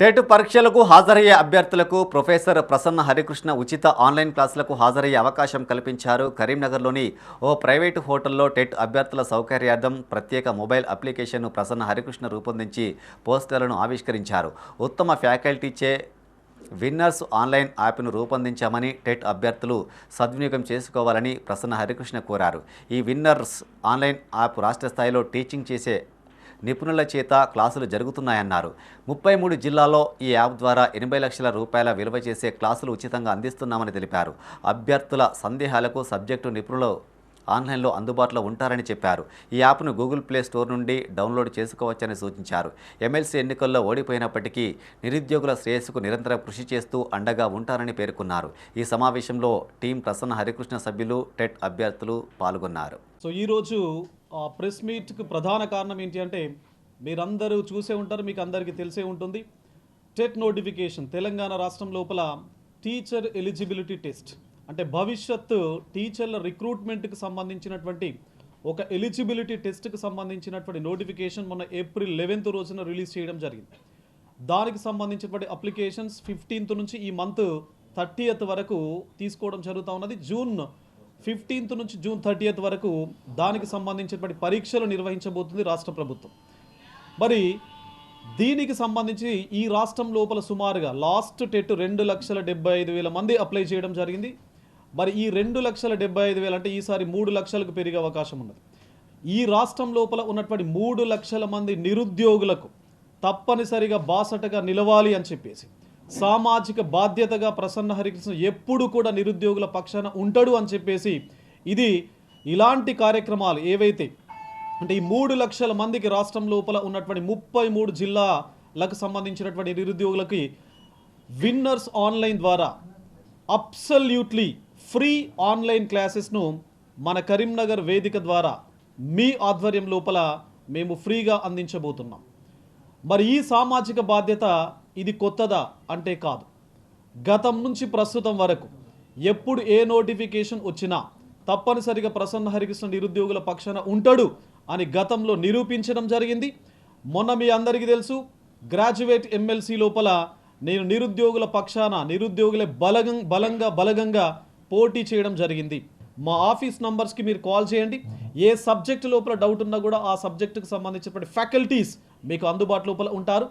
TET పరీక్షలకు హాజరయ్యే అభ్యర్థులకు ప్రొఫెసర్ ప్రసన్న హరికృష్ణ ఉచిత ఆన్లైన్ క్లాసులకు హాజరయ్యే అవకాశం కల్పించారు కరీంనగర్లోని ఓ ప్రైవేటు హోటల్లో టెట్ అభ్యర్థుల సౌకర్యార్థం ప్రత్యేక మొబైల్ అప్లికేషన్ను ప్రసన్న హరికృష్ణ రూపొందించి పోస్టర్లను ఆవిష్కరించారు. ఉత్తమ ఫ్యాకల్టీచే విన్నర్స్ ఆన్లైన్ యాప్ను రూపొందించామని టెట్ అభ్యర్థులు సద్వినియోగం చేసుకోవాలని ప్రసన్న హరికృష్ణ కోరారు. ఈ విన్నర్స్ ఆన్లైన్ యాప్ రాష్ట్ర స్థాయిలో టీచింగ్ చేసే నిపుణుల చేత క్లాసులు జరుగుతున్నాయన్నారు. ముప్పై మూడు జిల్లాల్లో ఈ యాప్ ద్వారా ఎనభై లక్షల రూపాయల విలువ చేసే క్లాసులు ఉచితంగా అందిస్తున్నామని తెలిపారు. అభ్యర్థుల సందేహాలకు సబ్జెక్టు నిపుణులు ఆన్లైన్లో అందుబాటులో ఉంటారని చెప్పారు. ఈ యాప్ను గూగుల్ ప్లే స్టోర్ నుండి డౌన్లోడ్ చేసుకోవచ్చని సూచించారు. ఎమ్మెల్సీ ఎన్నికల్లో ఓడిపోయినప్పటికీ నిరుద్యోగుల శ్రేయస్సుకు నిరంతరం కృషి చేస్తూ అండగా ఉంటారని పేర్కొన్నారు. ఈ సమావేశంలో టీం ప్రసన్న హరికృష్ణ సభ్యులు టెట్ అభ్యర్థులు పాల్గొన్నారు. సో ఈరోజు ప్రెస్ మీట్కి ప్రధాన కారణం ఏంటి అంటే మీరందరూ చూసే ఉంటారు మీకు అందరికీ తెలిసే ఉంటుంది. టెట్ నోటిఫికేషన్ తెలంగాణ రాష్ట్రం లోపల టీచర్ ఎలిజిబిలిటీ టెస్ట్. అంటే భవిష్యత్తు టీచర్ల రిక్రూట్మెంట్కి సంబంధించినటువంటి ఒక ఎలిజిబిలిటీ టెస్ట్కి సంబంధించినటువంటి నోటిఫికేషన్ మొన్న ఏప్రిల్ లెవెన్త్ రోజున రిలీజ్ చేయడం జరిగింది. దానికి సంబంధించినటువంటి అప్లికేషన్స్ ఫిఫ్టీన్త్ నుంచి ఈ మంత్ థర్టీయత్ వరకు తీసుకోవడం జరుగుతూ ఉన్నది. జూన్ ఫిఫ్టీన్త్ నుంచి జూన్ థర్టీయత్ వరకు దానికి సంబంధించినటువంటి పరీక్షలు నిర్వహించబోతుంది రాష్ట్ర ప్రభుత్వం. మరి దీనికి సంబంధించి ఈ రాష్ట్రం లోపల సుమారుగా లాస్ట్ టెట్ రెండు లక్షల డెబ్బై ఐదు వేల మంది అప్లై చేయడం జరిగింది. మరి ఈ రెండు లక్షల డెబ్బై ఐదు వేలు అంటే ఈసారి మూడు లక్షలకు పెరిగే అవకాశం ఉన్నది. ఈ రాష్ట్రం లోపల ఉన్నటువంటి మూడు లక్షల మంది నిరుద్యోగులకు తప్పనిసరిగా బాసటగా నిలవాలి అని చెప్పేసి సామాజిక బాధ్యతగా ప్రసన్న హరికృష్ణ ఎప్పుడు కూడా నిరుద్యోగుల పక్షాన ఉంటాడు అని చెప్పేసి ఇది ఇలాంటి కార్యక్రమాలు ఏవైతే అంటే ఈ మూడు లక్షల మందికి రాష్ట్రం లోపల ఉన్నటువంటి ముప్పై మూడు జిల్లాలకు సంబంధించినటువంటి నిరుద్యోగులకి విన్నర్స్ ఆన్లైన్ ద్వారా అబ్సల్యూట్లీ ఫ్రీ ఆన్లైన్ క్లాసెస్ను మన కరీంనగర్ వేదిక ద్వారా మీ ఆధ్వర్యం లోపల మేము ఫ్రీగా అందించబోతున్నాం. మరి ఈ సామాజిక బాధ్యత ఇది కొత్తదా అంటే కాదు. గతం నుంచి ప్రస్తుతం వరకు ఎప్పుడు ఏ నోటిఫికేషన్ వచ్చినా తప్పనిసరిగా ప్రసన్న హరికృష్ణ నిరుద్యోగుల పక్షాన ఉంటాడు అని గతంలో నిరూపించడం జరిగింది. మొన్న మీ అందరికీ తెలుసు గ్రాడ్యుయేట్ ఎమ్మెల్సీ లోపల నేను నిరుద్యోగుల పక్షాన నిరుద్యోగులే బలగం బలంగా బలగంగా పోటీ చేయడం జరిగింది. మా ఆఫీస్ నంబర్స్కి మీరు కాల్ చేయండి. ఏ సబ్జెక్ట్ లోపల డౌట్ ఉన్నా కూడా ఆ సబ్జెక్టుకు సంబంధించినటువంటి ఫ్యాకల్టీస్ మీకు అందుబాటు లోపల ఉంటారు.